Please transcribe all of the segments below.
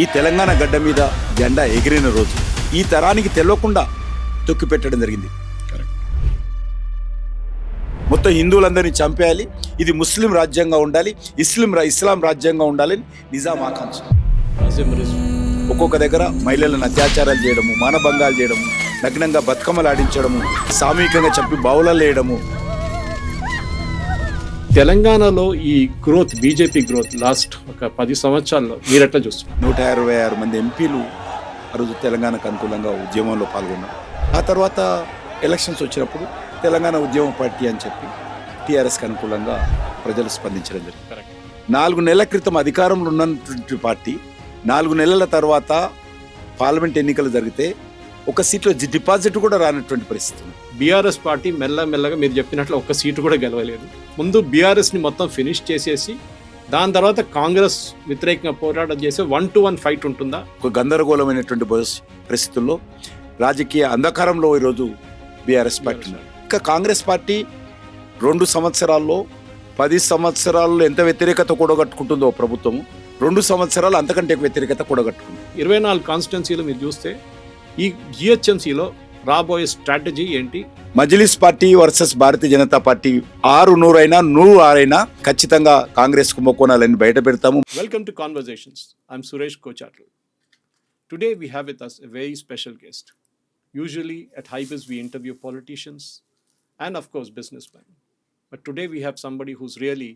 ఈ తెలంగాణ గడ్డ మీద జెండా ఎగిరిన రోజు ఈ తరానికి తెలియకుండా తొక్కిపెట్టడం జరిగింది. మొత్తం హిందువులందరినీ చంపేయాలి. ఇది ముస్లిం రాజ్యంగా ఉండాలి. ఇస్లాం ఇస్లాం రాజ్యంగా ఉండాలని నిజాం ఆకాంక్ష. ఒక్కొక్క దగ్గర మహిళలను అత్యాచారాలు చేయడము మానభంగాలు చేయడము నగ్నంగా బతుకమ్మలు ఆడించడము సామూహికంగా చంపి బావులలో వేయడము తెలంగాణలో ఈ గ్రోత్ బీజేపీ గ్రోత్ లాస్ట్ ఒక పది సంవత్సరాల్లో మీరు ఎట్లా చూస్తున్నారు? నూట ఇరవై ఆరు మంది ఎంపీలు ఆ రోజు తెలంగాణకు అనుకూలంగా ఉద్యమంలో పాల్గొన్నారు. ఆ తర్వాత ఎలక్షన్స్ వచ్చినప్పుడు తెలంగాణ ఉద్యమ పార్టీ అని చెప్పి టీఆర్ఎస్కి అనుకూలంగా ప్రజలు స్పందించడం జరిగింది. నాలుగు నెలల క్రితం అధికారంలో ఉన్నటువంటి పార్టీ నాలుగు నెలల తర్వాత పార్లమెంట్ ఎన్నికలు జరిగితే ఒక సీట్లో డిపాజిట్ కూడా రానటువంటి పరిస్థితి. బీఆర్ఎస్ పార్టీ మెల్ల మెల్లగా మీరు చెప్పినట్లు ఒక్క సీటు కూడా గెలవలేదు. ముందు బీఆర్ఎస్ని మొత్తం ఫినిష్ చేసేసి దాని తర్వాత కాంగ్రెస్ వ్యతిరేకంగా పోరాటం చేసే వన్ టు వన్ ఫైట్ ఉంటుందా? ఒక గందరగోళమైనటువంటి పరిస్థితుల్లో రాజకీయ అంధకారంలో ఈరోజు బీఆర్ఎస్ పార్టీ ఉన్నారు. ఇంకా కాంగ్రెస్ పార్టీ రెండు సంవత్సరాల్లో పది సంవత్సరాల్లో ఎంత వ్యతిరేకత కూడగట్టుకుంటుందో ప్రభుత్వం రెండు సంవత్సరాలు అంతకంటే వ్యతిరేకత కూడగట్టుకుంది. ఇరవై నాలుగు కాన్స్టిట్యున్సీలు మీరు చూస్తే ఈ జిహెచ్ఎంసీలో రాబోయే స్ట్రాటజీ ఏంటి? Majlis party versus Bharatiya Janata party ఆరు నూరు అయినా నూరు ఆరైనా ఖచ్చితంగా కాంగ్రెస్ కుంభకోణాలని బయట పెడతాము. Welcome to conversations I'm Suresh Kochattil today we have with us a very special guest usually at Hybiz we interview politicians and of course business man but today we have somebody who's really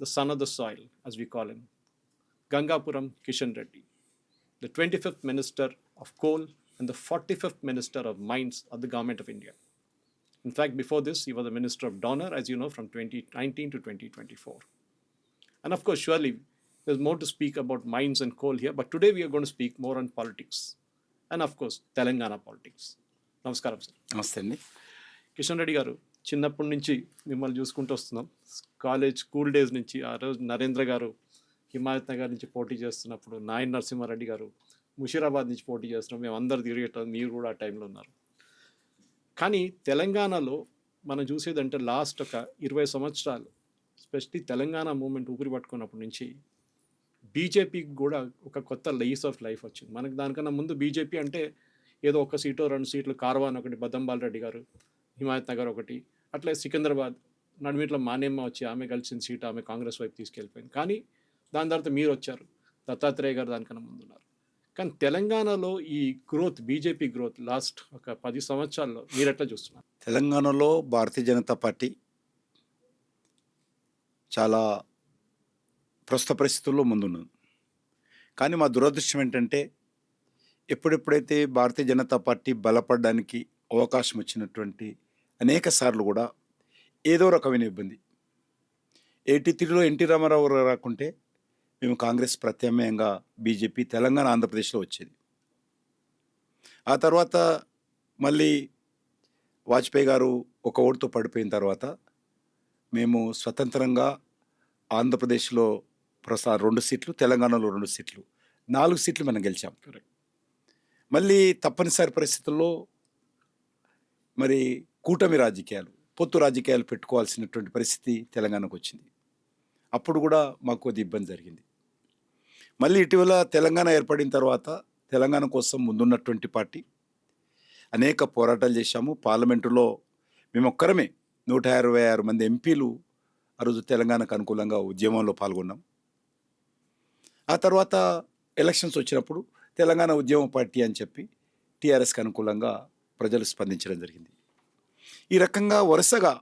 the son of the soil as we call in Gangapuram Kishan Reddy the twenty fifth minister of coal and the 45th Minister of Mines of the Government of India. In fact, before this, he was the Minister of Donor, as you know, from 2019 to 2024. And of course, surely there's more to speak about mines and coal here, but today we are going to speak more on politics. And of course, Telangana politics. నమస్కారం sir నమస్తే అండి కిషన్ రెడ్డి గారు చిన్నప్పటి నుంచి మిమ్మల్ని చూసుకుంటూ వస్తున్నాం college school days నుంచి ఆ రోజు నరేంద్ర గారు హిమాయత్ నగర్ నుంచి పోటీ చేస్తున్నప్పుడు నాయన్ నరసింహారెడ్డి గారు ముషీరాబాద్ నుంచి పోటీ చేస్తున్నాం. మేము అందరు తిరిగేటం మీరు కూడా ఆ టైంలో ఉన్నారు. కానీ తెలంగాణలో మనం చూసేదంటే లాస్ట్ ఒక ఇరవై సంవత్సరాలు స్పెషలీ తెలంగాణ మూమెంట్ ఊపిరి పట్టుకున్నప్పటి నుంచి బీజేపీకి కూడా ఒక కొత్త లైస్ ఆఫ్ లైఫ్ వచ్చింది. మనకు దానికన్నా ముందు బీజేపీ అంటే ఏదో ఒక సీటు రెండు సీట్లు కార్వాన్ ఒకటి బద్దంబాల్ రెడ్డి గారు హిమాయత్ నగర్ ఒకటి అట్లే సికింద్రాబాద్ నడిమిట్లో మానేమ్మ వచ్చి ఆమె కలిసిన సీటు ఆమె కాంగ్రెస్ వైపు తీసుకెళ్ళిపోయింది. కానీ దాని తర్వాత మీరు వచ్చారు. దత్తాత్రేయ గారు దానికన్నా ముందు ఉన్నారు. కానీ తెలంగాణలో ఈ గ్రోత్ బీజేపీ గ్రోత్ లాస్ట్ ఒక పది సంవత్సరాల్లో మీరు ఎట్లా చూస్తున్నారు? తెలంగాణలో భారతీయ జనతా పార్టీ చాలా ప్రస్తుత పరిస్థితుల్లో ముందున్నది. కానీ మా దురదృష్టం ఏంటంటే ఎప్పుడెప్పుడైతే భారతీయ జనతా పార్టీ బలపడడానికి అవకాశం వచ్చినటువంటి అనేక సార్లు కూడా ఏదో రకమైన ఇబ్బంది. ఎయిటీ త్రీలో ఎన్టీ రామారావు రాకుంటే మేము కాంగ్రెస్ ప్రత్యామ్నాయంగా బీజేపీ తెలంగాణ ఆంధ్రప్రదేశ్లో వచ్చేది. ఆ తర్వాత మళ్ళీ వాజ్పేయి గారు ఒక ఓటుతో పడిపోయిన తర్వాత మేము స్వతంత్రంగా ఆంధ్రప్రదేశ్లో ప్రసా రెండు సీట్లు తెలంగాణలో రెండు సీట్లు నాలుగు సీట్లు మనం గెలిచాం. మళ్ళీ తప్పనిసరి పరిస్థితుల్లో మరి కూటమి రాజకీయాలు పొత్తు రాజకీయాలు పెట్టుకోవాల్సినటువంటి పరిస్థితి తెలంగాణకు వచ్చింది. అప్పుడు కూడా మాకు కొద్ది ఇబ్బంది జరిగింది. మళ్ళీ ఇటీవల తెలంగాణ ఏర్పడిన తర్వాత తెలంగాణ కోసం ముందున్నటువంటి పార్టీ. అనేక పోరాటాలు చేశాము. పార్లమెంటులో మేము ఒక్కరమే నూట ఇరవై ఆరు మంది ఎంపీలు ఆ రోజు తెలంగాణకు అనుకూలంగా ఉద్యమంలో పాల్గొన్నాం. ఆ తర్వాత ఎలక్షన్స్ వచ్చినప్పుడు తెలంగాణ ఉద్యమ పార్టీ అని చెప్పి టీఆర్ఎస్కి అనుకూలంగా ప్రజలు స్పందించడం జరిగింది. ఈ రకంగా వరుసగా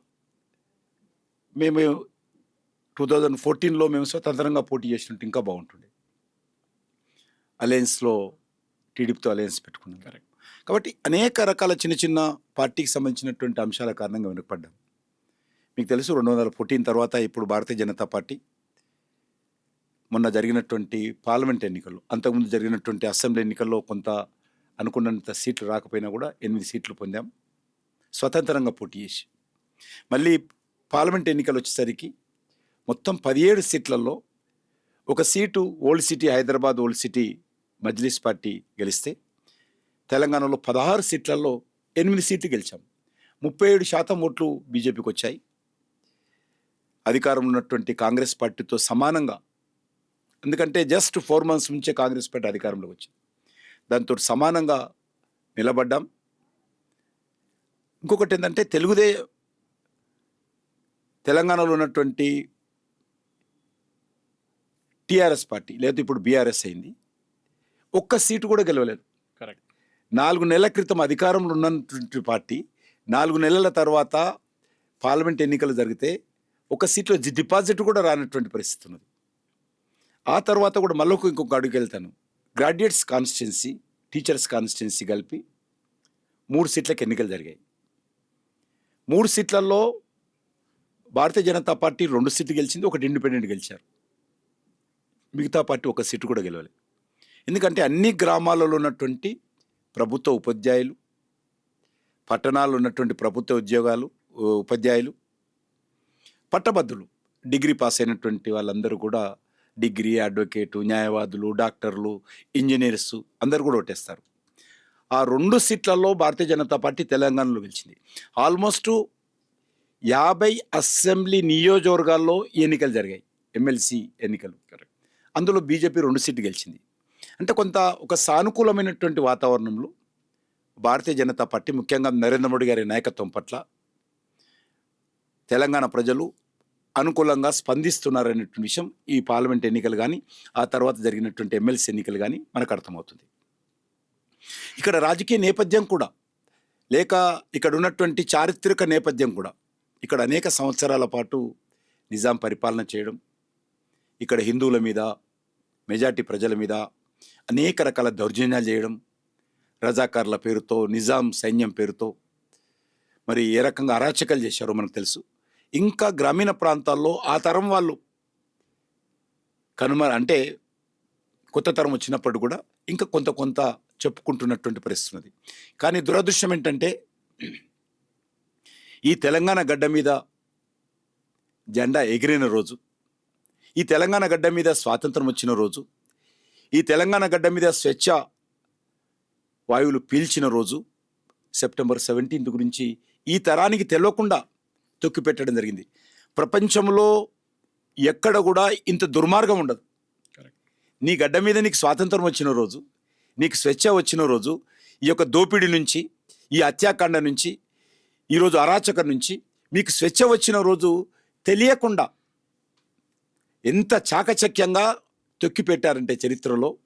మేము టూ థౌజండ్ ఫోర్టీన్లో మేము స్వతంత్రంగా పోటీ చేసినట్టు ఇంకా బాగుంటుండే. అలయన్స్లో టీడీపీతో అలయన్స్ పెట్టుకున్నాం. కరెక్ట్. కాబట్టి అనేక రకాల చిన్న చిన్న పార్టీకి సంబంధించినటువంటి అంశాల కారణంగా వెనుకపడ్డాం మీకు తెలుసు రెండు వందల ఫోర్టీన్ తర్వాత ఇప్పుడు భారతీయ జనతా పార్టీ మొన్న జరిగినటువంటి పార్లమెంట్ ఎన్నికల్లో అంతకుముందు జరిగినటువంటి అసెంబ్లీ ఎన్నికల్లో కొంత అనుకున్నంత సీట్లు రాకపోయినా కూడా ఎనిమిది సీట్లు పొందాం. స్వతంత్రంగా పోటీ చేసి. మళ్ళీ పార్లమెంట్ ఎన్నికలు వచ్చేసరికి మొత్తం పదిహేడు సీట్లలో ఒక seat old city Hyderabad old city Majlis party గెలిస్తే తెలంగాణలో పదహారు సీట్లలో ఎనిమిది సీట్లు గెలిచాం. ముప్పై ఏడు శాతం ఓట్లు బీజేపీకి వచ్చాయి. అధికారంలో ఉన్నటువంటి కాంగ్రెస్ పార్టీతో సమానంగా ఎందుకంటే జస్ట్ ఫోర్ మంత్స్ నుంచే కాంగ్రెస్ పార్టీ అధికారంలోకి వచ్చింది. దాంతో సమానంగా నిలబడ్డాం. ఇంకొకటి ఏంటంటే తెలుగుదే తెలంగాణలో ఉన్నటువంటి టీఆర్ఎస్ పార్టీ లేదా ఇప్పుడు బీఆర్ఎస్ అయింది. ఒక్క సీటు కూడా గెలవలేదు. కరెక్ట్. నాలుగు నెలల క్రితం అధికారంలో ఉన్నటువంటి పార్టీ నాలుగు నెలల తర్వాత పార్లమెంట్ ఎన్నికలు జరిగితే ఒక సీట్లో డిపాజిట్ కూడా రానటువంటి పరిస్థితి ఉన్నది. ఆ తర్వాత కూడా మళ్ళీ ఇంకొక అడుగు వెళ్తాను గ్రాడ్యుయేట్స్ కాన్స్టిట్యున్సీ టీచర్స్ కాన్స్టిట్యున్సీ కలిపి మూడు సీట్లకు ఎన్నికలు జరిగాయి. మూడు సీట్లలో భారతీయ జనతా పార్టీ రెండు సీట్లు గెలిచింది ఒకటి ఇండిపెండెంట్ గెలిచారు. మిగతా పార్టీ ఒక సీటు కూడా గెలవలేదు. ఎందుకంటే అన్ని గ్రామాలలో ఉన్నటువంటి ప్రభుత్వ ఉపాధ్యాయులు పట్టణాల్లో ఉన్నటువంటి ప్రభుత్వ ఉద్యోగాలు ఉపాధ్యాయులు పట్టభద్రులు డిగ్రీ పాస్ అయినటువంటి వాళ్ళందరూ కూడా డిగ్రీ అడ్వకేటు న్యాయవాదులు డాక్టర్లు ఇంజనీర్స్ అందరూ కూడా ఓటేస్తారు. ఆ రెండు సీట్లలో భారతీయ జనతా పార్టీ తెలంగాణలో గెలిచింది. ఆల్మోస్ట్ యాభై అసెంబ్లీ నియోజకవర్గాల్లో ఎన్నికలు జరిగాయి ఎమ్మెల్సీ ఎన్నికలు. అందులో బీజేపీ రెండు సీట్లు గెలిచింది. అంటే కొంత ఒక సానుకూలమైనటువంటి వాతావరణంలో భారతీయ జనతా పార్టీ ముఖ్యంగా నరేంద్ర మోడీ గారి నాయకత్వం పట్ల తెలంగాణ ప్రజలు అనుకూలంగా స్పందిస్తున్నారనేటువంటి విషయం ఈ పార్లమెంట్ ఎన్నికలు కానీ ఆ తర్వాత జరిగినటువంటి ఎమ్మెల్సీ ఎన్నికలు కానీ మనకు అర్థమవుతుంది. ఇక్కడ రాజకీయ నేపథ్యం కూడా లేక ఇక్కడ ఉన్నటువంటి చారిత్రక నేపథ్యం కూడా ఇక్కడ అనేక సంవత్సరాల పాటు నిజాం పరిపాలన చేయడం ఇక్కడ హిందువుల మీద మెజార్టీ ప్రజల మీద అనేక రకాల దౌర్జన్యాలు చేయడం రజాకార్ల పేరుతో నిజాం సైన్యం పేరుతో మరి ఏ రకంగా అరాచకాలు చేశారో మనకు తెలుసు. ఇంకా గ్రామీణ ప్రాంతాల్లో ఆ తరం వాళ్ళు కనుమ అంటే కొత్త తరం వచ్చినప్పుడు కూడా ఇంకా కొంత కొంత చెప్పుకుంటున్నటువంటి పరిస్థితి ఉన్నది. కానీ దురదృష్టం ఏంటంటే ఈ తెలంగాణ గడ్డ మీద జెండా ఎగిరిన రోజు ఈ తెలంగాణ గడ్డ మీద స్వాతంత్రం వచ్చిన రోజు ఈ తెలంగాణ గడ్డ మీద స్వేచ్ఛ వాయువులు పీల్చిన రోజు సెప్టెంబర్ సెవెంటీన్త్ గురించి ఈ తరానికి తెలియకుండా తొక్కిపెట్టడం జరిగింది. ప్రపంచంలో ఎక్కడ కూడా ఇంత దుర్మార్గం ఉండదు. నీ గడ్డ మీద నీకు స్వాతంత్రం వచ్చిన రోజు నీకు స్వేచ్ఛ వచ్చిన రోజు ఈ యొక్క దోపిడీ నుంచి ఈ హత్యాకాండ నుంచి ఈరోజు అరాచకం నుంచి మీకు స్వేచ్ఛ వచ్చిన రోజు తెలియకుండా ఎంత చాకచక్యంగా తొక్కిపెట్టారంటే చరిత్రలో.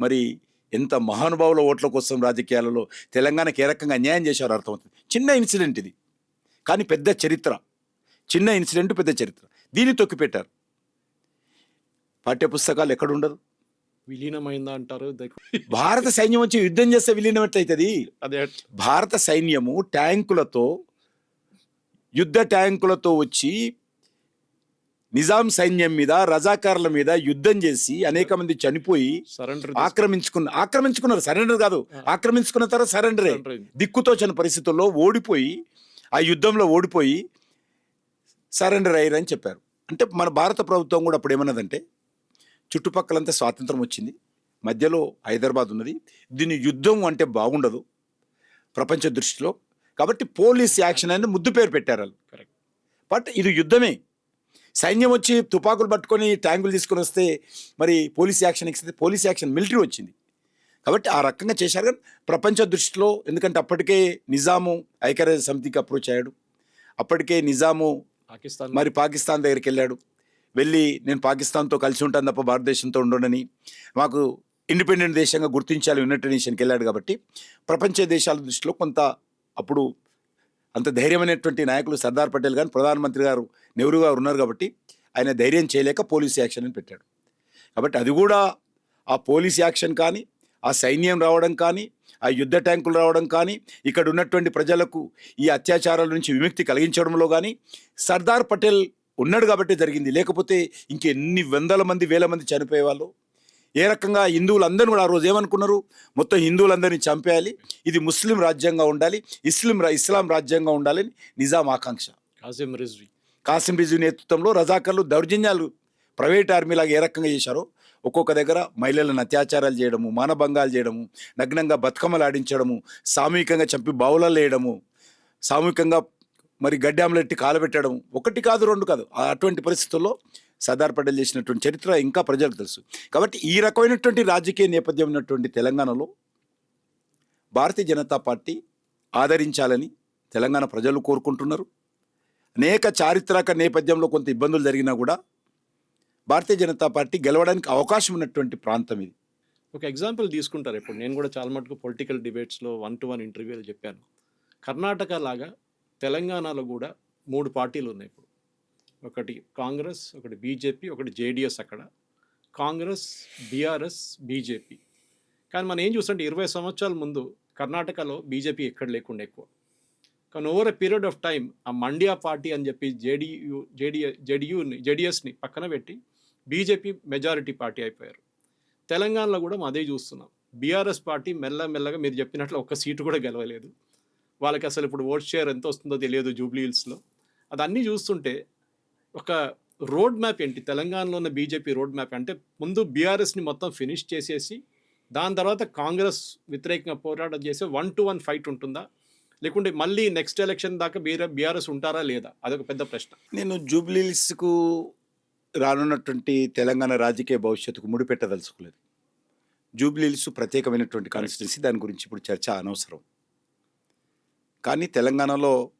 మరి ఎంత మహానుభావుల ఓట్ల కోసం రాజకీయాలలో తెలంగాణకి ఏ రకంగా అన్యాయం చేశారో అర్థమవుతుంది. చిన్న ఇన్సిడెంట్ ఇది. కానీ పెద్ద చరిత్ర. చిన్న ఇన్సిడెంట్ పెద్ద చరిత్ర. దీన్ని తొక్కిపెట్టారు. పాఠ్య పుస్తకాలు ఎక్కడ ఉండదు విలీనమైందా అంటారు? భారత సైన్యం వచ్చి యుద్ధం చేస్తే విలీనం ఎట్లయితుంది అదే. భారత సైన్యము ట్యాంకులతో యుద్ధ ట్యాంకులతో వచ్చి నిజాం సైన్యం మీద రజాకారుల మీద యుద్ధం చేసి అనేక మంది చనిపోయి సరెండర్ ఆక్రమించుకున్న ఆక్రమించుకున్నారు సరెండర్ కాదు ఆక్రమించుకున్న తర్వాత సరెండరే దిక్కుతోచని పరిస్థితుల్లో ఓడిపోయి ఆ యుద్ధంలో ఓడిపోయి సరెండర్ అయ్యారని చెప్పారు. అంటే మన భారత ప్రభుత్వం కూడా అప్పుడు ఏమన్నదంటే చుట్టుపక్కలంతా స్వాతంత్రం వచ్చింది. మధ్యలో హైదరాబాద్ ఉన్నది. దీని యుద్ధం అంటే బాగుండదు ప్రపంచ దృష్టిలో. కాబట్టి పోలీస్ యాక్షన్ అని ముద్దు పేరు పెట్టారు వాళ్ళు. బట్ ఇది యుద్ధమే. సైన్యం వచ్చి తుపాకులు పట్టుకొని ట్యాంకులు తీసుకొని వస్తే మరి పోలీస్ యాక్షన్ ఇస్తే పోలీస్ యాక్షన్ మిలిటరీ వచ్చింది. కాబట్టి ఆ రకంగా చేశారు కానీ ప్రపంచ దృష్టిలో ఎందుకంటే అప్పటికే నిజాము ఐక్యరాజ్య సమితికి అప్రోచ్ అయ్యాడు. అప్పటికే నిజాము పాకిస్తాన్ మరి పాకిస్తాన్ దగ్గరికి వెళ్ళాడు. వెళ్ళి నేను పాకిస్తాన్తో కలిసి ఉంటాను తప్ప భారతదేశంతో ఉండనని మాకు ఇండిపెండెంట్ దేశంగా గుర్తించాలి యునైటెడ్ నేషన్కి వెళ్ళాడు కాబట్టి ప్రపంచ దేశాల దృష్టిలో కొంత అప్పుడు అంత ధైర్యమైనటువంటి నాయకులు సర్దార్ పటేల్ గారు ప్రధానమంత్రి గారు నెహ్రూ గారు ఉన్నారు కాబట్టి ఆయన ధైర్యం చేయలేక పోలీస్ యాక్షన్ అని పెట్టాడు. కాబట్టి అది కూడా ఆ పోలీస్ యాక్షన్ కానీ ఆ సైన్యం రావడం కానీ ఆ యుద్ధ ట్యాంకులు రావడం కానీ ఇక్కడ ఉన్నటువంటి ప్రజలకు ఈ అత్యాచారాల నుంచి విముక్తి కలిగించడంలో కానీ సర్దార్ పటేల్ ఉన్నాడు కాబట్టి జరిగింది. లేకపోతే ఇంకెన్ని వందల మంది వేల మంది చనిపోయేవాళ్ళు? ఏ రకంగా హిందువులందరూ కూడా ఆ రోజు ఏమనుకున్నారు? మొత్తం హిందువులందరినీ చంపేయాలి. ఇది ముస్లిం రాజ్యంగా ఉండాలి. ఇస్లాం రా- ఇస్లాం రాజ్యంగా ఉండాలని నిజాం ఆకాంక్ష. కాసిం రిజ్వి. కాసిం రిజు నేతృత్వంలో రజాకర్లు దౌర్జన్యాలు ప్రైవేట్ ఆర్మీలాగా ఏ రకంగా చేశారో ఒక్కొక్క దగ్గర మహిళలను అత్యాచారాలు చేయడము మానభంగాలు చేయడము నగ్నంగా బతుకమ్మలు ఆడించడము సామూహికంగా చంపి బావులలో వేయడము సామూహికంగా మరి గడ్డాములెట్టి కాలబెట్టడం ఒకటి కాదు రెండు కాదు. అటువంటి పరిస్థితుల్లో సర్దార్ పటేల్ చేసినటువంటి చరిత్ర ఇంకా ప్రజలకు తెలుసు. కాబట్టి ఈ రకమైనటువంటి రాజకీయ నేపథ్యం ఉన్నటువంటి తెలంగాణలో భారతీయ జనతా పార్టీ ఆదరించాలని తెలంగాణ ప్రజలు కోరుకుంటున్నారు. అనేక చారిత్రక నేపథ్యంలో కొంత ఇబ్బందులు జరిగినా కూడా భారతీయ జనతా పార్టీ గెలవడానికి అవకాశం ఉన్నటువంటి ప్రాంతం ఇది. ఒక ఎగ్జాంపుల్ తీసుకుంటారు ఇప్పుడు. నేను కూడా చాలా మటుకు పొలిటికల్ డిబేట్స్లో వన్ టు వన్ ఇంటర్వ్యూలు చెప్పాను. కర్ణాటక లాగా తెలంగాణలో కూడా మూడు పార్టీలు ఉన్నాయి ఇప్పుడు. ఒకటి కాంగ్రెస్ ఒకటి బీజేపీ ఒకటి జేడిఎస్ అక్కడ. Congress BRS BJP. కానీ మనం ఏం చూస్తుంటే ఇరవై సంవత్సరాల ముందు కర్ణాటకలో బీజేపీ ఎక్కడ లేకుండా ఎక్కువ. కానీ over a period of time ఆ మండ్యా పార్టీ అని చెప్పి జేడీయూ జేడీ జేడియూని జేడిఎస్ని పక్కన పెట్టి బీజేపీ మెజారిటీ పార్టీ అయిపోయారు. తెలంగాణలో కూడా మనం అదే చూస్తున్నాం. బీఆర్ఎస్ పార్టీ మెల్ల మెల్లగా మీరు చెప్పినట్లు ఒక్క సీటు కూడా గెలవలేదు. వాళ్ళకి అసలు ఇప్పుడు ఓట్ షేర్ ఎంత వస్తుందో తెలియదు జూబ్లీ హిల్స్లో. అదన్నీ చూస్తుంటే ఒక రోడ్ మ్యాప్ ఏంటి? తెలంగాణలో ఉన్న బీజేపీ రోడ్ మ్యాప్ అంటే ముందు బీఆర్ఎస్ని మొత్తం ఫినిష్ చేసేసి దాని తర్వాత కాంగ్రెస్ వ్యతిరేకంగా పోరాటం చేసే వన్ టు వన్ ఫైట్ ఉంటుందా? లేకుంటే మళ్ళీ నెక్స్ట్ ఎలక్షన్ దాకా బీఆర్ బీఆర్ఎస్ ఉంటారా లేదా? అదొక పెద్ద ప్రశ్న. నేను జూబ్లీస్కు రానున్నటువంటి తెలంగాణ రాజకీయ భవిష్యత్తుకు ముడిపెట్టదలుచుకోలేదు. జూబ్లీల్స్ ప్రత్యేకమైనటువంటి కాన్స్టిట్యున్సీ దాని గురించి ఇప్పుడు చర్చ అనవసరం. కానీ తెలంగాణలో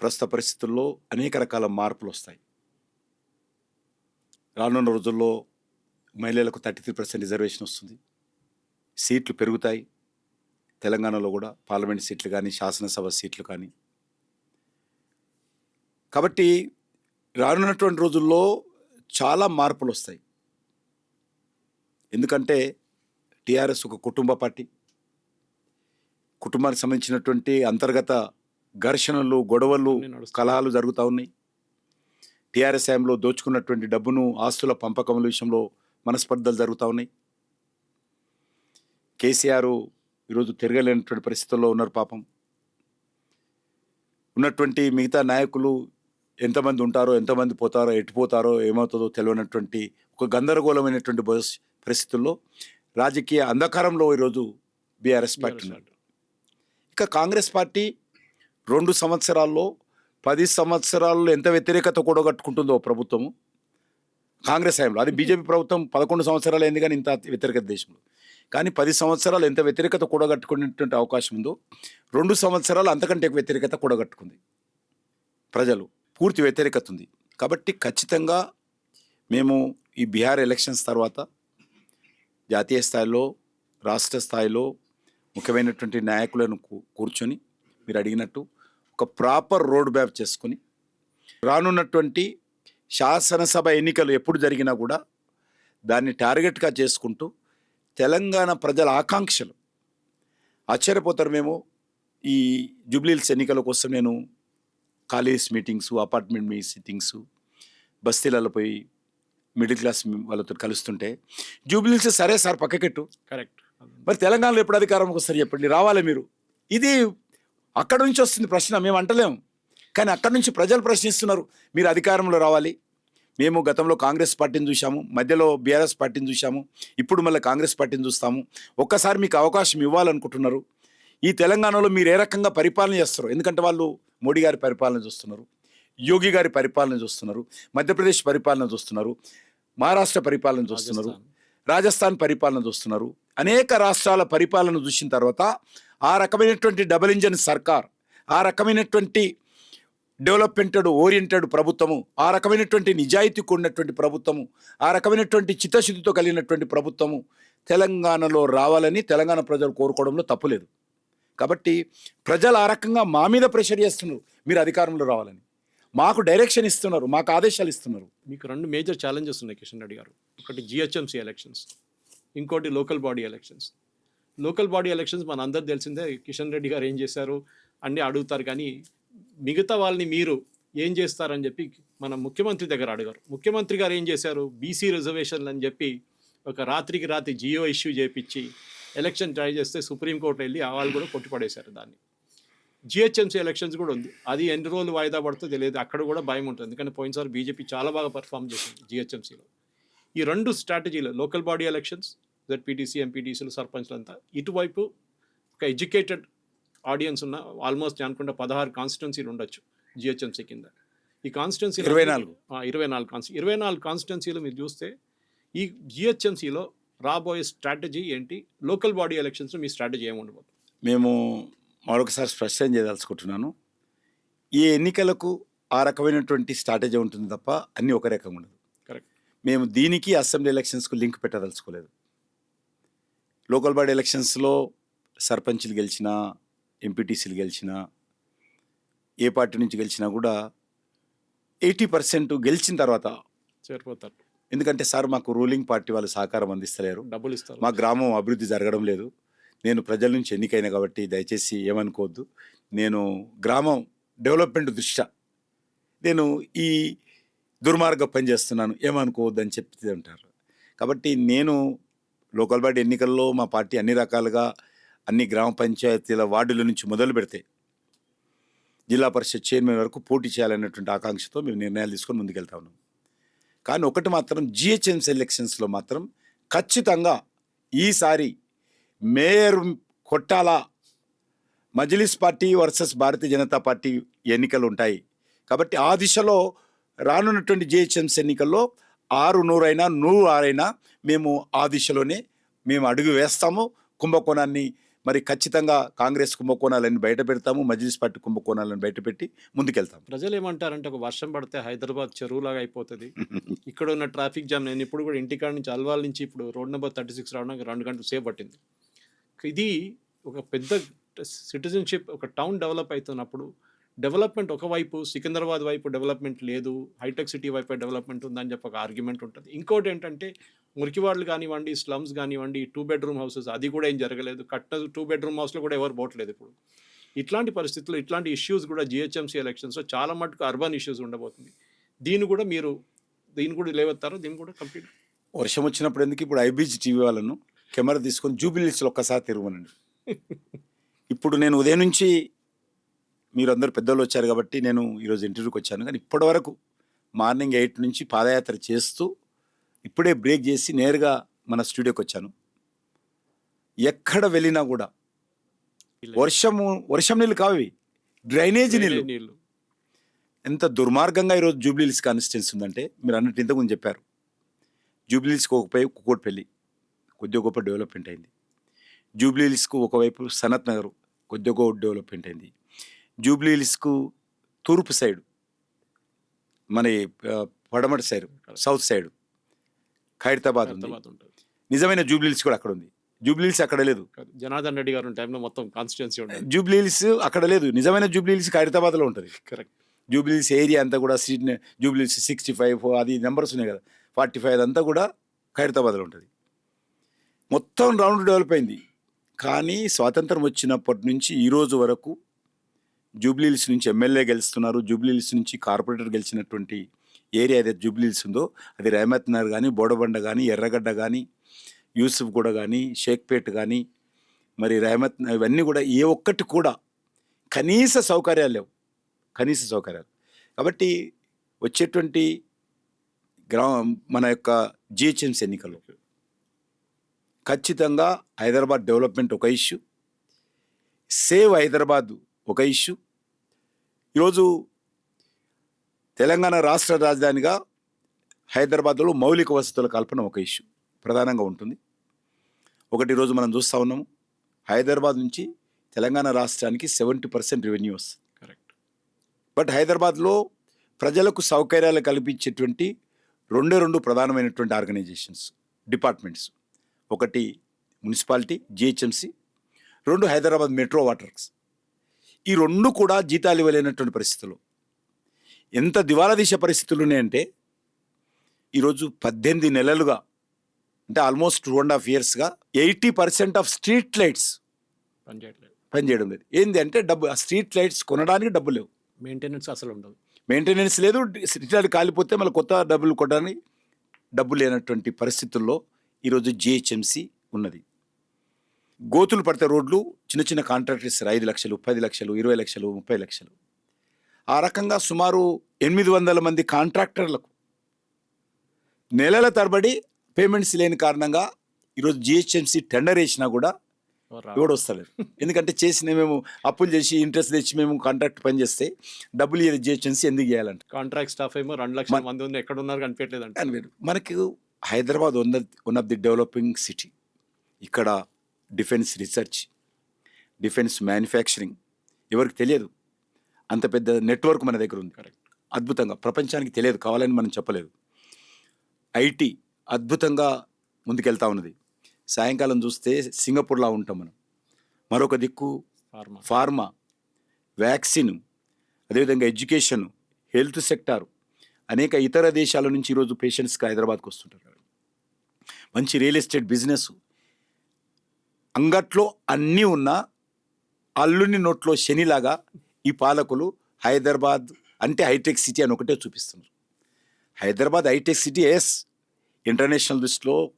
ప్రస్తుత పరిస్థితుల్లో అనేక రకాల మార్పులు వస్తాయి రానున్న రోజుల్లో మహిళలకు థర్టీ త్రీ పర్సెంట్ రిజర్వేషన్ వస్తుంది. సీట్లు పెరుగుతాయి. తెలంగాణలో కూడా పార్లమెంట్ సీట్లు కానీ శాసనసభ సీట్లు కానీ. కాబట్టి రానున్నటువంటి రోజుల్లో చాలా మార్పులు వస్తాయి ఎందుకంటే టీఆర్ఎస్ ఒక కుటుంబ పార్టీ. కుటుంబానికి సంబంధించినటువంటి అంతర్గత ఘర్షణలు గొడవలు. కలహాలు జరుగుతూ ఉన్నాయి. టీఆర్ఎస్ హయాంలో దోచుకున్నటువంటి డబ్బును ఆస్తుల పంపకముల విషయంలో మనస్పర్ధలు జరుగుతూ ఉన్నాయి. కేసీఆర్ ఈరోజు తిరగలేనటువంటి పరిస్థితుల్లో ఉన్నారు పాపం. ఉన్నటువంటి మిగతా నాయకులు ఎంతమంది ఉంటారో ఎంతమంది పోతారో ఎటు పోతారో ఏమవుతుందో తెలియనటువంటి ఒక గందరగోళమైనటువంటి పరిస్థితుల్లో రాజకీయ అంధకారంలో ఈరోజు బీఆర్ఎస్ పార్టీ. ఇక కాంగ్రెస్ పార్టీ రెండు సంవత్సరాల్లో పది సంవత్సరాల్లో ఎంత వ్యతిరేకత కూడగట్టుకుంటుందో ప్రభుత్వము కాంగ్రెస్ హయాంలో. అది బీజేపీ ప్రభుత్వం పదకొండు సంవత్సరాలు అయింది కానీ ఇంత వ్యతిరేకత దేశంలో. కానీ పది సంవత్సరాలు ఎంత వ్యతిరేకత కూడగట్టుకునేటువంటి అవకాశం ఉందో రెండు సంవత్సరాలు అంతకంటే వ్యతిరేకత కూడగట్టుకుంది ప్రజలు. పూర్తి వ్యతిరేకత ఉంది. కాబట్టి ఖచ్చితంగా మేము ఈ బీహార్ ఎలక్షన్స్ తర్వాత జాతీయ స్థాయిలో రాష్ట్ర స్థాయిలో ముఖ్యమైనటువంటి నాయకులను కూర్చొని మీరు అడిగినట్టు ఒక ప్రాపర్ రోడ్ మ్యాప్ చేసుకొని రానున్నటువంటి శాసనసభ ఎన్నికలు ఎప్పుడు జరిగినా కూడా దాన్ని టార్గెట్గా చేసుకుంటూ తెలంగాణ ప్రజల ఆకాంక్షలు. ఆశ్చర్యపోతారు మేము. ఈ జూబ్లీల్స్ ఎన్నికల కోసం నేను కాలేజ్ మీటింగ్స్ అపార్ట్మెంట్ మీ సిట్టింగ్స్ బస్తీలలో పోయి మిడిల్ క్లాస్ వాళ్ళతో కలుస్తుంటే జూబ్లీల్స్ సరే సార్ పక్కకెట్టు. కరెక్ట్. మరి తెలంగాణలో ఎప్పుడు అధికారంకి వస్తారు చెప్పండి? రావాలి మీరు. ఇది అక్కడ నుంచి వస్తుంది ప్రశ్న మేము అంటలేము. కానీ అక్కడ నుంచి ప్రజలు ప్రశ్నిస్తున్నారు మీరు అధికారంలో రావాలి. మేము గతంలో కాంగ్రెస్ పార్టీని చూసాము మధ్యలో బీఆర్ఎస్ పార్టీని చూసాము ఇప్పుడు మళ్ళీ కాంగ్రెస్ పార్టీని చూస్తాము. ఒక్కసారి మీకు అవకాశం ఇవ్వాలనుకుంటున్నారు. ఈ తెలంగాణలో మీరు ఏ రకంగా పరిపాలన చేస్తారు ఎందుకంటే వాళ్ళు మోడీ గారి పరిపాలన చూస్తున్నారు యోగి గారి పరిపాలన చూస్తున్నారు మధ్యప్రదేశ్ పరిపాలన చూస్తున్నారు మహారాష్ట్ర పరిపాలన చూస్తున్నారు రాజస్థాన్ పరిపాలన చూస్తున్నారు. అనేక రాష్ట్రాల పరిపాలన చూసిన తర్వాత ఆ రకమైనటువంటి డబల్ ఇంజన్ సర్కార్ ఆ రకమైనటువంటి డెవలప్మెంటెడ్ ఓరియంటెడ్ ప్రభుత్వము ఆ రకమైనటువంటి నిజాయితీ కూడినటువంటి ప్రభుత్వము ఆ రకమైనటువంటి చిత్తశుద్ధితో కలిగినటువంటి ప్రభుత్వము తెలంగాణలో రావాలని తెలంగాణ ప్రజలు కోరుకోవడంలో తప్పులేదు. కాబట్టి ప్రజలు ఆ రకంగా మా మీద ప్రెషర్ చేస్తున్నారు మీరు అధికారంలో రావాలని. మాకు డైరెక్షన్ ఇస్తున్నారు మాకు ఆదేశాలు ఇస్తున్నారు. మీకు రెండు మేజర్ ఛాలెంజెస్ ఉన్నాయి కిషన్ రెడ్డి గారు. ఒకటి జిహెచ్ఎంసీ ఎలక్షన్స్. ఇంకోటి local body elections. Local body elections మన అందరు తెలిసిందే కిషన్ రెడ్డి గారు ఏం చేశారు అన్నీ అడుగుతారు కానీ మిగతా వాళ్ళని మీరు ఏం చేస్తారని చెప్పి మన ముఖ్యమంత్రి దగ్గర అడిగారు. ముఖ్యమంత్రి గారు ఏం చేశారు? బీసీ రిజర్వేషన్లు అని చెప్పి ఒక రాత్రికి రాత్రి జియో ఇష్యూ చేపించి ఎలక్షన్ ట్రై చేస్తే సుప్రీంకోర్టు వెళ్ళి ఆ వాళ్ళు కూడా కొట్టిపడేశారు దాన్ని. జిహెచ్ఎంసీ ఎలక్షన్స్ కూడా ఉంది. అది ఎన్ని రోజులు వాయిదా పడుతుందో తెలియదు. అక్కడ కూడా భయం ఉంటుంది. ఎందుకంటే పోయినసారి బీజేపీ చాలా బాగా పర్ఫామ్ చేసింది జిహెచ్ఎంసీలో. ఈ రెండు స్ట్రాటజీలు లోకల్ బాడీ ఎలక్షన్స్ జెడ్పీటీసీ ఎంపీటీసీలు సర్పంచ్లు అంతా ఇటువైపు ఒక ఎడ్యుకేటెడ్ ఆడియన్స్ ఉన్న ఆల్మోస్ట్ అనుకుంటే పదహారు కాన్స్టిట్యున్సీలు ఉండొచ్చు జిహెచ్ఎంసీ కింద. ఈ కాన్స్టిట్యున్సీ ఇరవై నాలుగు. ఇరవై నాలుగు కాన్స్టి ఇరవై నాలుగు కాన్స్టిట్యున్సీలు మీరు చూస్తే ఈ జిహెచ్ఎంసీలో రాబోయే స్ట్రాటజీ ఏంటి? లోకల్ బాడీ ఎలక్షన్స్లో మీ స్ట్రాటజీ ఏమి ఉండబోతుంది? మేము మరొకసారి స్పష్టం చేయదలుచుకుంటున్నాను. ఈ ఎన్నికలకు ఆ రకమైనటువంటి స్ట్రాటజీ ఉంటుంది తప్ప అన్నీ ఒక రకంగా ఉండదు. మేము దీనికి అసెంబ్లీ ఎలక్షన్స్కు లింక్ పెట్టదలుచుకోలేదు. లోకల్ బాడీ ఎలక్షన్స్లో సర్పంచ్లు గెలిచినా ఎంపీటీసీలు గెలిచినా ఏ పార్టీ నుంచి గెలిచినా కూడా ఎయిటీ పర్సెంట్ గెలిచిన తర్వాత చేరిపోతారు. ఎందుకంటే సార్ మాకు రూలింగ్ పార్టీ వాళ్ళు సహకారం అందిస్తలేరు. డబ్బులు ఇస్తారు మా గ్రామం అభివృద్ధి జరగడం లేదు. నేను ప్రజల నుంచి ఎన్నికైన కాబట్టి దయచేసి ఏమనుకోవద్దు. నేను గ్రామం డెవలప్మెంట్ దృష్ట్యా. నేను ఈ దుర్మార్గ పని చేస్తున్నాను ఏమనుకోవద్దని చెప్తే చెప్తూ ఉంటారు కాబట్టి నేను లోకల్ బాడీ ఎన్నికల్లో మా పార్టీ అన్ని రకాలుగా అన్ని గ్రామ పంచాయతీల వార్డుల నుంచి మొదలు పెడితే జిల్లా పరిషత్ చైర్మన్ వరకు పోటీ చేయాలనేటువంటి ఆకాంక్షతో మేము నిర్ణయాలు తీసుకొని ముందుకెళ్తా ఉన్నాం. కానీ ఒకటి మాత్రం జిహెచ్ఎంసీ ఎలక్షన్స్లో మాత్రం ఖచ్చితంగా ఈసారి మేయర్ కొట్టాలా Majlis party versus Bharatiya Janata party ఎన్నికలు ఉంటాయి. కాబట్టి ఆ దిశలో రానున్నటువంటి జిహెచ్ఎంసీ ఎన్నికల్లో ఆరు నూరైనా నూరు ఆరైనా మేము ఆ దిశలోనే మేము అడుగు వేస్తాము. కుంభకోణాన్ని మరి ఖచ్చితంగా కాంగ్రెస్ కుంభకోణాలను బయట పెడతాము. మజ్లిస్ పార్టీ కుంభకోణాలను బయట పెట్టి ముందుకెళ్తాం ప్రజలు ఏమంటారంటే ఒక వర్షం పడితే హైదరాబాద్ చెరువులాగా అయిపోతుంది. ఇక్కడ ఉన్న ట్రాఫిక్ జామ్ నేను ఇప్పుడు కూడా ఇంటికాడ నుంచి అల్వాల్ నుంచి ఇప్పుడు రోడ్ నెంబర్ థర్టీ సిక్స్ రావడానికి రెండు గంటలు సేపు పట్టింది. ఇది ఒక పెద్ద సిటిజన్షిప్ ఒక టౌన్ డెవలప్ అవుతున్నప్పుడు డెవలప్మెంట్ ఒకవైపు సికింద్రాబాద్ వైపు డెవలప్మెంట్ లేదు హైటెక్ సిటీ వైపు డెవలప్మెంట్ ఉందని చెప్పి ఒక ఆర్గ్యుమెంట్ ఉంటుంది. ఇంకోటి ఏంటంటే మురికివాడలు కానివ్వండి స్లమ్స్ కానివ్వండి టూ బెడ్రూమ్ హౌసెస్ అది కూడా ఏం జరగలేదు. కట్టిన టూ బెడ్రూమ్ హౌస్లో కూడా ఎవరు పోవట్లేదు ఇప్పుడు. ఇట్లాంటి పరిస్థితుల్లో ఇట్లాంటి ఇష్యూస్ కూడా జిహెచ్ఎంసీ ఎలక్షన్స్లో చాలా మటుకు అర్బన్ ఇష్యూస్ ఉండబోతుంది. దీన్ని కూడా మీరు దీన్ని కూడా లేవత్తారు? దీన్ని కూడా కంప్లీట్ వర్షం వచ్చినప్పుడు ఎందుకు ఇప్పుడు ఐబీజ్ టీవీ వాళ్ళను కెమెరా తీసుకొని జూబిలీస్లో ఒక్కసారి తిరగమనండి. ఇప్పుడు నేను ఉదయం నుంచి మీరు అందరు పెద్దలు వచ్చారు కాబట్టి నేను ఈరోజు ఇంటర్వ్యూకి వచ్చాను. కానీ ఇప్పటి వరకు మార్నింగ్ ఎయిట్ నుంచి పాదయాత్ర చేస్తూ ఇప్పుడే బ్రేక్ చేసి నేరుగా మన స్టూడియోకి వచ్చాను. ఎక్కడ వెళ్ళినా కూడా వర్షము వర్షం నీళ్ళు కావి డ్రైనేజ్ నీళ్ళు. నీళ్ళు. ఎంత దుర్మార్గంగా ఈరోజు జూబ్లీహిల్స్ కాన్స్టిట్యున్సీ ఉందంటే మీరు అన్నట్టు ఇంతకుముందు చెప్పారు. జూబ్లీహిల్స్కి ఒకవైపు కుకోట్పల్లి కొద్దిగా గొప్ప డెవలప్మెంట్ అయింది. జూబ్లీహిల్స్కు ఒకవైపు సనత్ నగర్ కొద్దిగా గొప్ప డెవలప్మెంట్ అయింది. జూబ్లీహిల్స్కు తూర్పు సైడ్ మన పడమటి సైడ్ సౌత్ సైడ్ ఖైరతాబాద్ ఉంది. ఉంటుంది. నిజమైన జూబ్లీహిల్స్ కూడా అక్కడ ఉంది. జూబ్లీహిల్స్ అక్కడ లేదు. జనార్దన్ రెడ్డి గారు టైంలో మొత్తం కాన్స్టిట్యున్సీ ఉండేది జూబ్లీహిల్స్ అక్కడ లేదు. నిజమైన జూబ్లీహిల్స్ ఖైరతాబాద్లో ఉంటుంది. కరెక్ట్. జూబ్లీస్ ఏరియా అంతా కూడా సీట్ జూబ్లీస్ సిక్స్టీ ఫైవ్ అది నెంబర్స్ ఉన్నాయి కదా ఫార్టీ ఫైవ్ అదంతా కూడా ఖైరతాబాద్లో ఉంటుంది. మొత్తం రౌండ్ డెవలప్ అయింది. కానీ స్వాతంత్రం వచ్చినప్పటి నుంచి ఈ రోజు వరకు జూబ్లీహిల్స్ నుంచి ఎమ్మెల్యే గెలుస్తున్నారు. జూబ్లీహిల్స్ నుంచి కార్పొరేటర్ గెలిచినటువంటి ఏరియా ఏదైతే జూబ్లీహిల్స్ ఉందో అది రేమత్ నగర్ కానీ బోడబండ కానీ ఎర్రగడ్డ కానీ యూసుఫ్ కూడా కానీ షేక్పేట్ కానీ మరి రేమత్ ఇవన్నీ కూడా ఏ ఒక్కటి కూడా కనీస సౌకర్యాలు లేవు. కనీస సౌకర్యాలు. కాబట్టి వచ్చేటువంటి గ్రామ మన యొక్క జిహెచ్ఎంసీ ఎన్నికలు ఖచ్చితంగా హైదరాబాద్ డెవలప్మెంట్ ఒక ఇష్యూ. సేవ్ హైదరాబాదు ఒక ఇష్యూ. ఈరోజు తెలంగాణ రాష్ట్ర రాజధానిగా హైదరాబాద్లో మౌలిక వసతుల కల్పన ఒక ఇష్యూ ప్రధానంగా ఉంటుంది. ఒకటి ఈరోజు మనం చూస్తూ ఉన్నాము. హైదరాబాద్ నుంచి తెలంగాణ రాష్ట్రానికి సెవెంటీ పర్సెంట్ రెవెన్యూ వస్తుంది. కరెక్ట్. బట్ హైదరాబాద్లో ప్రజలకు సౌకర్యాలు కల్పించేటువంటి రెండే రెండు ప్రధానమైనటువంటి ఆర్గనైజేషన్స్ డిపార్ట్మెంట్స్. ఒకటి మున్సిపాలిటీ జిహెచ్ఎంసి. రెండు హైదరాబాద్ మెట్రో వాటర్స్ ఈ రెండు కూడా జీతాలు ఇవ్వలేనటువంటి పరిస్థితులు. ఎంత దివాలా తీసే పరిస్థితులు ఉన్నాయంటే ఈరోజు పద్దెనిమిది నెలలుగా అంటే ఆల్మోస్ట్ టూ అండ్ హాఫ్ ఇయర్స్గా eighty percent of street lights పనిచేయడం లేదు. ఏంది అంటే డబ్బు ఆ స్ట్రీట్ లైట్స్ కొనడానికి డబ్బు లేవు. మెయింటెనెన్స్ అసలు ఉండదు. మెయింటెనెన్స్ లేదు రిటైర్డ్ కాలిపోతే మళ్ళీ కొత్త డబ్బులు కొట్టడానికి డబ్బు లేనటువంటి పరిస్థితుల్లో ఈరోజు జిహెచ్ఎంసి ఉన్నది. గోతులు పడితే రోడ్లు చిన్న చిన్న కాంట్రాక్టర్స్ ఐదు లక్షలు పది లక్షలు ఇరవై లక్షలు ముప్పై లక్షలు. ఆ రకంగా సుమారు ఎనిమిది వందల మంది కాంట్రాక్టర్లకు నెలల తరబడి పేమెంట్స్ లేని కారణంగా ఈరోజు జిహెచ్ఎంసి టెండర్ వేసినా కూడా. ఎవడు వస్తలేరు. ఎందుకంటే చేసిన మేము అప్పులు చేసి ఇంట్రెస్ట్ తెచ్చి మేము కాంట్రాక్ట్ పని చేస్తే డబ్బులు ఏది చేసి ఎందుకు చేయాలంట కాంట్రాక్ట్ స్టాఫ్ ఏమో రెండు లక్షల మంది ఉంది ఎక్కడ ఉన్నారు కనిపించలేదు అంటే. మనకు Hyderabad one one of the developing city ఇక్కడ డిఫెన్స్ రీసెర్చ్ డిఫెన్స్ మ్యానుఫ్యాక్చరింగ్ ఎవరికి తెలియదు. అంత పెద్ద నెట్వర్క్ మన దగ్గర ఉంది. కరెక్ట్. అద్భుతంగా ప్రపంచానికి తెలియదు కావాలని మనం చెప్పలేదు. ఐటీ అద్భుతంగా ముందుకెళ్తా ఉన్నది. సాయంకాలం చూస్తే సింగపూర్లా ఉంటాం మనం. మరొక దిక్కు ఫార్మా. ఫార్మా వ్యాక్సిన్ అదేవిధంగా ఎడ్యుకేషన్ హెల్త్ సెక్టార్. అనేక ఇతర దేశాల నుంచి ఈరోజు పేషెంట్స్కి హైదరాబాద్కి వస్తుంటారు. మంచి రియల్ ఎస్టేట్ బిజినెస్ అంగట్లో అన్నీ ఉన్నా అల్లుని నోట్లో శనిలాగా ఈ పాలకులు హైదరాబాద్ అంటే హైటెక్ సిటీ అని ఒకటే చూపిస్తున్నారు. Hyderabad hitech city yes international దృష్టిలో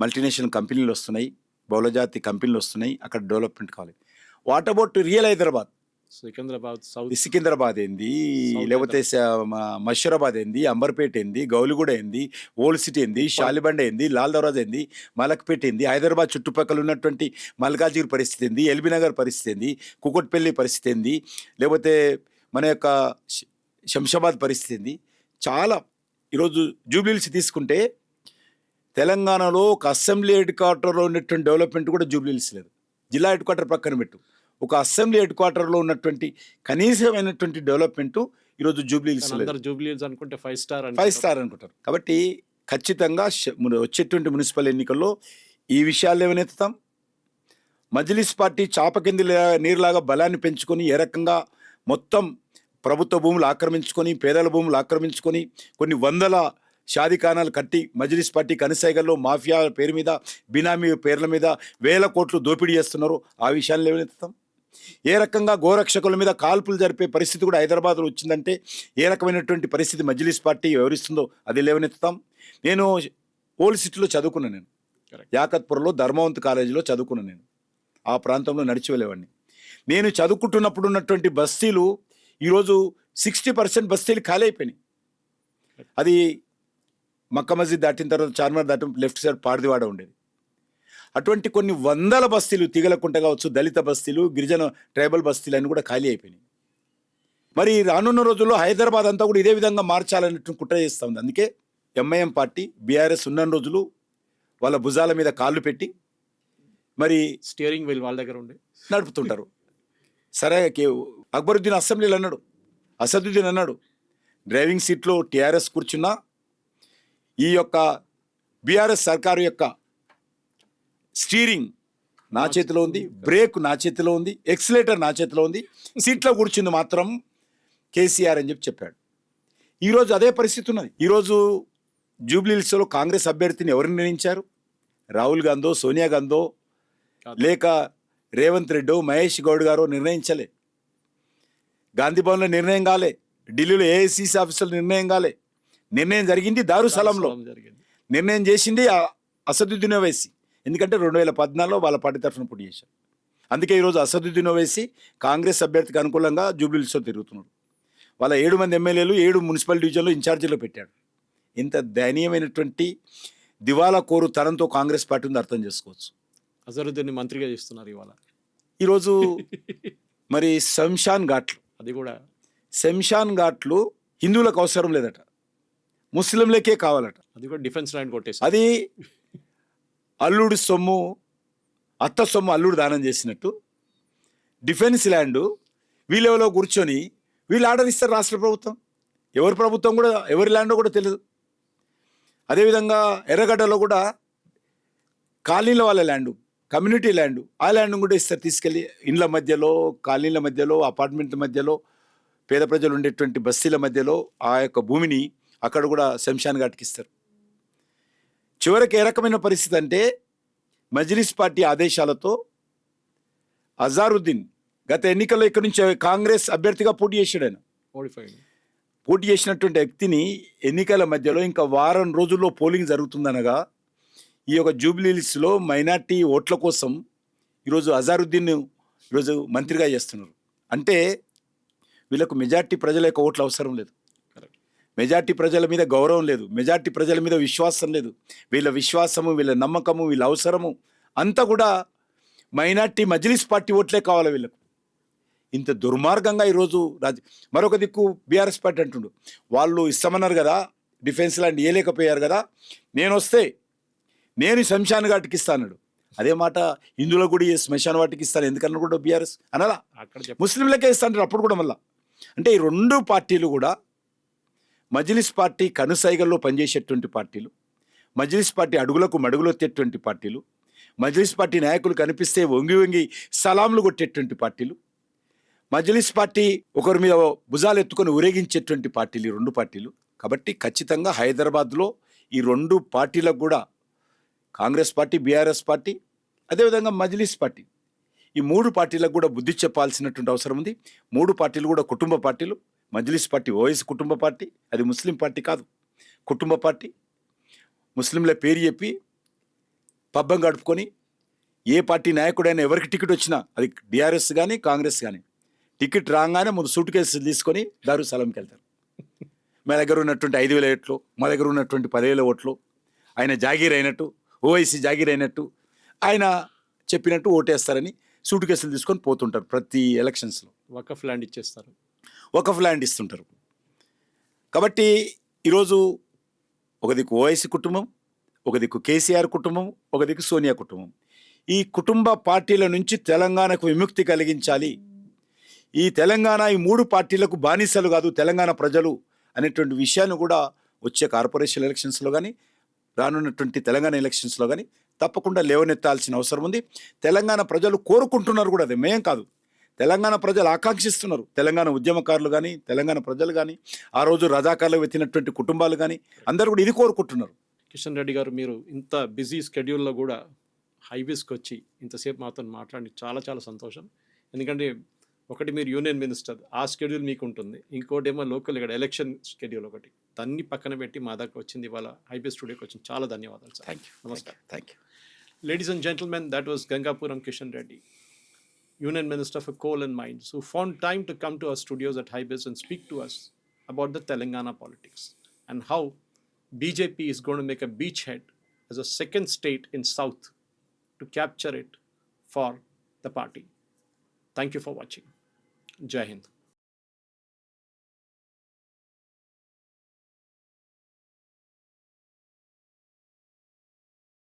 మల్టీనేషనల్ కంపెనీలు వస్తున్నాయి బహుళజాతి కంపెనీలు వస్తున్నాయి అక్కడ డెవలప్మెంట్ కావాలి. What about real Hyderabad? Secunderabad south Secunderabad ఏంది? లేకపోతే మషీరాబాద్ ఏంది? అంబర్పేట ఏంది? గౌలిగూడ ఏంది? ఓల్డ్ సిటీ ఏంది? షాలిబండ ఏంది? లాల్ దర్వాజ్ ఏంది? మలక్పేట ఏంది? హైదరాబాద్ చుట్టుపక్కల ఉన్నటువంటి మల్కాజిగిరి పరిస్థితి ఏంది? ఎల్బీ నగర్ పరిస్థితి ఏంది? కుకట్పల్లి పరిస్థితి ఏంది? లేకపోతే మన యొక్క శంషాబాద్ పరిస్థితి ఏంది? చాలా. ఈరోజు జూబ్లీహిల్స్ తీసుకుంటే తెలంగాణలో ఒక అసెంబ్లీ హెడ్ క్వార్టర్లో ఉన్నటువంటి డెవలప్మెంట్ కూడా జూబ్లీహిల్స్ లేదు. జిల్లా హెడ్ క్వార్టర్ పక్కన పెట్టు. ఒక అసెంబ్లీ హెడ్ క్వార్టర్లో ఉన్నటువంటి కనీసమైనటువంటి డెవలప్మెంట్ ఈరోజు అందరు జూబ్లీస్ అనుకుంటే ఫైవ్ స్టార్ ఫైవ్ స్టార్ అనుకుంటారు. కాబట్టి ఖచ్చితంగా వచ్చేటువంటి మున్సిపల్ ఎన్నికల్లో ఈ విషయాలు ఏమనెత్తుతాం మజ్లిస్ పార్టీ చాప కింది నీరులాగా బలాన్ని పెంచుకొని ఏ రకంగా మొత్తం ప్రభుత్వ భూములు ఆక్రమించుకొని పేదల భూములు ఆక్రమించుకొని కొన్ని వందల షాదిఖానాలు కట్టి మజ్లిస్ పార్టీ కనసాగల్లో మాఫియా పేరు మీద బినామీ పేర్ల మీద వేల కోట్లు దోపిడీ చేస్తున్నారు ఆ విషయాలు ఏమనెత్తుతాం ఏ రకంగా గోరక్షకుల మీద కాల్పులు జరిపే పరిస్థితి కూడా హైదరాబాద్లో వచ్చిందంటే ఏ రకమైనటువంటి పరిస్థితి మజ్లిస్ పార్టీ వివరిస్తుందో అది లేవనెత్తుతాం. నేను ఓల్డ్ సిటీలో చదువుకున్నాను నేను. యాకత్పురలో ధర్మవంత్ కాలేజీలో చదువుకున్నాను నేను. ఆ ప్రాంతంలో నడిచి వెళ్ళేవాడిని నేను చదువుకుంటున్నప్పుడు ఉన్నటువంటి బస్తీలు ఈరోజు సిక్స్టీ పర్సెంట్ బస్తీలు ఖాళీ అయిపోయినాయి. అది మక్క మస్జిద్ దాటిన తర్వాత చార్మినార్ దాటిన లెఫ్ట్ సైడ్ పాడిదివాడ ఉండేది. అటువంటి కొన్ని వందల బస్తీలు తిగలకుంట కావచ్చు దళిత బస్తీలు గిరిజన ట్రైబల్ బస్తీలు అన్ని కూడా ఖాళీ అయిపోయినాయి. మరి రానున్న రోజుల్లో హైదరాబాద్ అంతా కూడా ఇదే విధంగా మార్చాలన్నట్టు కుట్ర చేస్తూ ఉంది. అందుకే ఎంఐఎం పార్టీ బీఆర్ఎస్ ఉన్న రోజులు వాళ్ళ భుజాల మీద కాళ్ళు పెట్టి మరి స్టీరింగ్ వీల్ వాళ్ళ దగ్గర ఉండే నడుపుతుంటారు. సరే అక్బరుద్దీన్ అసెంబ్లీలో అన్నాడు అసదుద్దీన్ అన్నాడు డ్రైవింగ్ సీట్లో టీఆర్ఎస్ కూర్చున్నా ఈ యొక్క బీఆర్ఎస్ సర్కారు యొక్క స్టీరింగ్. నా చేతిలో ఉంది బ్రేక్ నా చేతిలో ఉంది ఎక్సిలేటర్ నా చేతిలో ఉంది సీట్లో కూర్చుంది మాత్రం కేసీఆర్ అని చెప్పి చెప్పాడు. ఈరోజు అదే పరిస్థితి ఉన్నది. ఈరోజు జూబ్లీహిల్స్లో కాంగ్రెస్ అభ్యర్థిని ఎవరు నిర్ణయించారు? రాహుల్ గాంధో సోనియా గాంధో. లేక రేవంత్ రెడ్డో మహేష్ గౌడ్ గారో నిర్ణయించలే. గాంధీ భవన్లో నిర్ణయం కాలే. ఢిల్లీలో ఏఐసిసి ఆఫీసులో నిర్ణయం కాలే. నిర్ణయం జరిగింది దారుసలంలో. నిర్ణయం చేసింది అసదుద్దీన్ ఓవైసీ. ఎందుకంటే రెండు వేల పద్నాలుగులో వాళ్ళ పార్టీ తరఫున పోటీ చేశారు. అందుకే ఈరోజు అసదుద్దీన్ ఓవైసీ కాంగ్రెస్ అభ్యర్థికి అనుకూలంగా జూబ్లీహిల్స్లో తిరుగుతున్నాడు. వాళ్ళ ఏడు మంది ఎమ్మెల్యేలు ఏడు మున్సిపల్ డివిజన్లో ఇన్ఛార్జీలో పెట్టాడు. ఇంత దయనీయమైనటువంటి దివాలా కోరు తనంతో కాంగ్రెస్ పార్టీ ఉంది అర్థం చేసుకోవచ్చు. అజరుద్దీన్ మంత్రిగా చేస్తున్నారు ఇవాళ. ఈరోజు మరి శంషాన్ ఘాట్లు. అది కూడా. శంషాన్ ఘాట్లు హిందువులకు అవసరం లేదట. ముస్లింలకే కావాలట. అది కూడా డిఫెన్స్ లైన్ కొట్టేసి అది అల్లుడు సొమ్ము అత్త సొమ్ము అల్లుడు దానం చేసినట్టు. డిఫెన్స్ ల్యాండ్ వీళ్ళెవలో కూర్చొని వీళ్ళు ఆర్డర్ ఇస్తారు రాష్ట్ర ప్రభుత్వం. ఎవరి ప్రభుత్వం కూడా ఎవరి ల్యాండో కూడా తెలియదు అదేవిధంగా ఎర్రగడ్డలో కూడా కాలనీల వాళ్ళ ల్యాండ్ కమ్యూనిటీ ల్యాండ్ ఆ ల్యాండ్ కూడా ఇస్తారు తీసుకెళ్ళి. ఇండ్ల మధ్యలో కాలనీల మధ్యలో అపార్ట్మెంట్ల మధ్యలో పేద ప్రజలు ఉండేటువంటి బస్తీల మధ్యలో ఆ యొక్క భూమిని అక్కడ కూడా శంషాన్ ఘాట్కి ఇస్తారు. చివరికి ఏ రకమైన పరిస్థితి అంటే మజ్లిస్ పార్టీ ఆదేశాలతో అజారుద్దీన్ గత ఎన్నికల్లో ఇక్కడి నుంచి కాంగ్రెస్ అభ్యర్థిగా పోటీ చేశాడు ఆయన. పోటీ చేసినటువంటి వ్యక్తిని ఎన్నికల మధ్యలో ఇంకా వారం రోజుల్లో పోలింగ్ జరుగుతుందనగా ఈ యొక్క జూబ్లీహిల్స్లో మైనార్టీ ఓట్ల కోసం ఈరోజు అజారుద్దీన్ ఈరోజు మంత్రిగా చేస్తున్నారు. అంటే వీళ్ళకు మెజార్టీ ప్రజల యొక్క ఓట్లు అవసరం లేదు. మెజార్టీ ప్రజల మీద గౌరవం లేదు. మెజార్టీ ప్రజల మీద విశ్వాసం లేదు. వీళ్ళ విశ్వాసము వీళ్ళ నమ్మకము వీళ్ళ అవసరము అంతా కూడా మైనార్టీ మజ్లిస్ పార్టీ ఓట్లే కావాలి వీళ్ళకు. ఇంత దుర్మార్గంగా ఈరోజు రాజ మరొక దిక్కు బీఆర్ఎస్ పార్టీ అంటుండు. వాళ్ళు ఇస్తామన్నారు కదా డిఫెన్స్ లాంటి ఇవ్వలేకపోయారు కదా నేను వస్తే నేను ఈ శంశాన్ ఘాట్కి ఇస్తాను అదే మాట హిందువుల గుడి శ్మశాన వాటికి ఇస్తాను. ఎందుకన్నా కూడా బీఆర్ఎస్? అనలా? ముస్లింలకే ఇస్తాంటారు అప్పుడు కూడా మళ్ళా. అంటే ఈ రెండు పార్టీలు కూడా మజ్లిస్ పార్టీ కనుసైగల్లో పనిచేసేటువంటి పార్టీలు మజ్లిస్ పార్టీ అడుగులకు మడుగులొత్తేటువంటి పార్టీలు మజ్లిస్ పార్టీ నాయకులు కనిపిస్తే వంగి వంగి సలాంలు కొట్టేటువంటి పార్టీలు మజ్లిస్ పార్టీ ఒకరి మీద భుజాలు ఎత్తుకొని ఊరేగించేటువంటి పార్టీలు ఈ రెండు పార్టీలు. కాబట్టి ఖచ్చితంగా హైదరాబాద్లో ఈ రెండు పార్టీలకు కూడా కాంగ్రెస్ పార్టీ బీఆర్ఎస్ పార్టీ అదేవిధంగా మజ్లిస్ పార్టీ. ఈ మూడు పార్టీలకు కూడా బుద్ధి చెప్పాల్సినటువంటి అవసరం ఉంది. మూడు పార్టీలు కూడా కుటుంబ పార్టీలు మజ్లిస్ పార్టీ ఓఎస్ కుటుంబ పార్టీ అది ముస్లిం పార్టీ కాదు. కుటుంబ పార్టీ ముస్లింల పేరు చెప్పి పబ్బం గడుపుకొని ఏ పార్టీ నాయకుడైనా ఎవరికి టికెట్ వచ్చినా అది డిఆర్ఎస్ కానీ కాంగ్రెస్ కానీ టికెట్ రాగానే ముందు సూట్ కేసులు తీసుకొని దారుసలంకి వెళ్తారు. మా దగ్గర ఉన్నటువంటి ఐదు వేల ఓట్లు మా దగ్గర ఉన్నటువంటి పదివేల ఓట్లు ఆయన జాగీర్ అయినట్టు ఓవైసీ జాగీర్ అయినట్టు ఆయన చెప్పినట్టు ఓటేస్తారని సూట్ కేసులు తీసుకొని పోతుంటారు ప్రతి ఎలక్షన్స్లో. వకఫ్ ల్యాండ్ ఇచ్చేస్తారు. వకఫ్ ల్యాండ్ ఇస్తుంటారు. కాబట్టి ఈరోజు ఒక దిక్కు ఓఐసీ కుటుంబం ఒక దిక్కు కేసీఆర్ కుటుంబం ఒక దిక్కు సోనియా కుటుంబం. ఈ కుటుంబ పార్టీల నుంచి తెలంగాణకు విముక్తి కలిగించాలి. ఈ తెలంగాణ ఈ మూడు పార్టీలకు బానిసలు కాదు తెలంగాణ ప్రజలు అనేటువంటి విషయాన్ని కూడా వచ్చే కార్పొరేషన్ ఎలక్షన్స్లో కానీ రానున్నటువంటి తెలంగాణ ఎలక్షన్స్లో కానీ తప్పకుండా లేవనెత్తాల్సిన అవసరం ఉంది. తెలంగాణ ప్రజలు కోరుకుంటున్నారు కూడా అది మేం కాదు. తెలంగాణ ప్రజలు ఆకాంక్షిస్తున్నారు. తెలంగాణ ఉద్యమకారులు కానీ తెలంగాణ ప్రజలు కానీ ఆ రోజు రజాకారులు వెతినటువంటి కుటుంబాలు కానీ అందరూ కూడా ఇది కోరుకుంటున్నారు. కిషన్ రెడ్డి గారు మీరు ఇంత బిజీ స్కెడ్యూల్లో కూడా హైవేస్కి వచ్చి ఇంతసేపు మాతో మాట్లాడి చాలా చాలా సంతోషం. ఎందుకంటే ఒకటి మీరు యూనియన్ మినిస్టర్ ఆ స్కెడ్యూల్ మీకు ఉంటుంది ఇంకోటి ఏమో లోకల్ ఇక్కడ ఎలక్షన్ స్కెడ్యూల్ ఒకటి. దాన్ని పక్కన పెట్టి మా దగ్గర వచ్చింది ఇవాళ హైవే స్టూడియోకి వచ్చింది చాలా ధన్యవాదాలు సార్. థ్యాంక్ యూ నమస్కారం. Thank you Ladies and gentlemen, that was Gangapuram Kishan Reddy, Union Minister for Coal and Mines, who found time to come to our studios at Hibis and speak to us about the Telangana politics and how BJP is going to make a beachhead as a second state in South to capture it for the party. Thank you for watching. Jai Hind.